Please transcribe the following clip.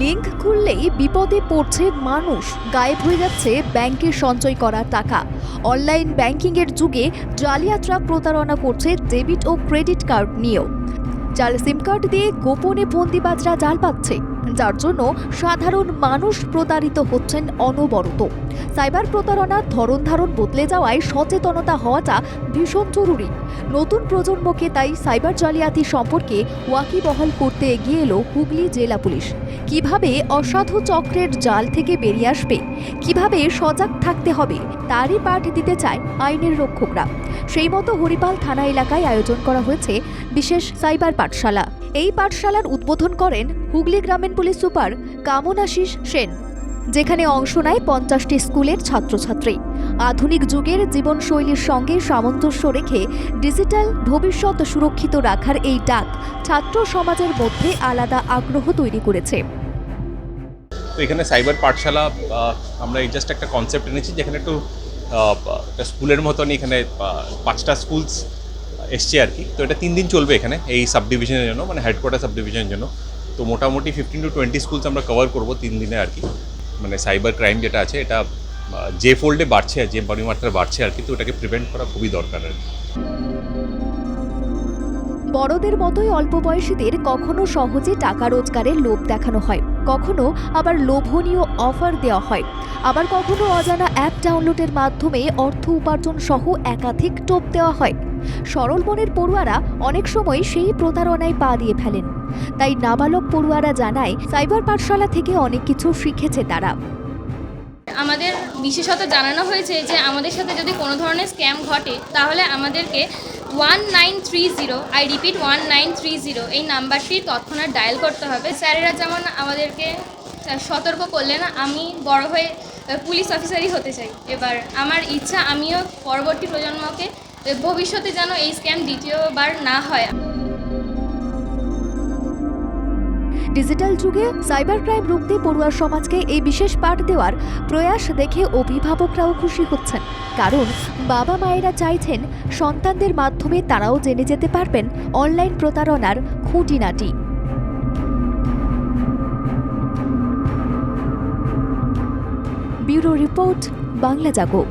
Link খুললেই বিপদে পড়ছে মানুষ, গায়েব হয়ে যাচ্ছে ব্যাংকে সঞ্চয় করা টাকা। অনলাইন ব্যাংকিংয়ের যুগে জালিয়াতরা প্রতারণা করছে ডেবিট ও ক্রেডিট কার্ড নিয়েও। জাল সিম কার্ড দিয়ে গোপনে ফন্দিবাজরা জাল পাচ্ছে। যার জন্য সাধারণ মানুষ প্রতারিত হচ্ছেন অনবরত। সাইবার প্রতারণার ধরন ধারণ বদলে যাওয়ায় সচেতনতা হওয়াটা ভীষণ জরুরি। নতুন প্রজন্মকে তাই সাইবার জালিয়াতি সম্পর্কে ওয়াকিবহাল করতে এগিয়ে এলো হুগলি জেলা পুলিশ। কীভাবে অসাধু চক্রের জাল থেকে বেরিয়ে আসবে? কীভাবে সজাগ থাকতে হবে? তারই পাঠ দিতে চায় আইনের রক্ষকরা। সেই মতো হরিপাল থানা এলাকায় আয়োজন করা হয়েছে বিশেষ সাইবার পাঠশালা। এই পাঠশালার উদ্বোধন করেন হুগলি গ্রামীণ পুলিশ সুপার কামনাশিস সেন, যেখানে অংশ নেয় পঞ্চাশটি স্কুলের ছাত্রছাত্রী। আধুনিক যুগের জীবনশৈলীর সঙ্গে সামঞ্জস্য রেখে ডিজিটাল ভবিষ্যৎ সুরক্ষিত রাখার এই ডাক ছাত্র সমাজের মধ্যে আলাদা আগ্রহ তৈরি করেছে। তো এখানে সাইবার পাঠশালা আমরা এই জাস্ট একটা কনসেপ্ট এনেছি, যেখানে একটু একটা স্কুলের মতনই এখানে পাঁচটা স্কুলস এসছে আর কি। তো এটা তিন দিন চলবে এখানে, এই সাব ডিভিশনের জন্য মানে হেডকোয়ার্টার সাব ডিভিশনের জন্য। তো মোটামুটি ফিফটিন টু টোয়েন্টি স্কুলস আমরা কভার করব তিন দিনে আর কি। মানে সাইবার ক্রাইম যেটা আছে, এটা যে ফোল্ডে বাড়ছে যে পরিমাত্রা বাড়ছে আর কি, তো ওটাকে প্রিভেন্ট করা খুবই দরকার আর কি। বড়দের মতোই অল্প বয়সীদের কখনো সহজে টাকা রোজগারের লোভ দেখানো হয়, কখনো আবার লোভনীয় অফার দেওয়া হয়। আবার কখনো অজানা অ্যাপ ডাউনলোডের মাধ্যমে অর্থ উপার্জন সহ একাধিক টোপ দেওয়া হয়। সরল মনের পড়ুয়ারা অনেক সময় সেই প্রতারণায় পা দিয়ে ফেলেন। তাই নাবালক পড়ুয়ারা জানায়, সাইবার পাঠশালা থেকে অনেক কিছু শিখেছে তারা। আমাদের বিশেষত জানানো হয়েছে যে আমাদের সাথে যদি কোনো ধরনের স্ক্যাম ঘটে, তাহলে আমাদেরকে one nine three zero, I repeat one nine three zero এই নাম্বারটি তৎক্ষণাৎ ডায়াল করতে হবে। স্যারেরা যেমন আমাদেরকে সতর্ক করলেন, আমি বড় হয়ে পুলিশ অফিসারই হতে চাই। এবার আমার ইচ্ছা, আমিও পরবর্তী প্রজন্মকে ভবিষ্যতে যেন এই স্ক্যাম দ্বিতীয়বার না হয়। ডিজিটাল যুগে সাইবার ক্রাইম রুখতে পড়ুয়ার সমাজকে এই বিশেষ পাঠ দেওয়ার প্রয়াস দেখে অভিভাবকরাও খুশি হচ্ছেন। কারণ বাবা মায়েরা চাইছেন সন্তানদের মাধ্যমে তারাও জেনে যেতে পারবেন অনলাইন প্রতারণার খুঁটিনাটি। Bureau report, Bangla Jago.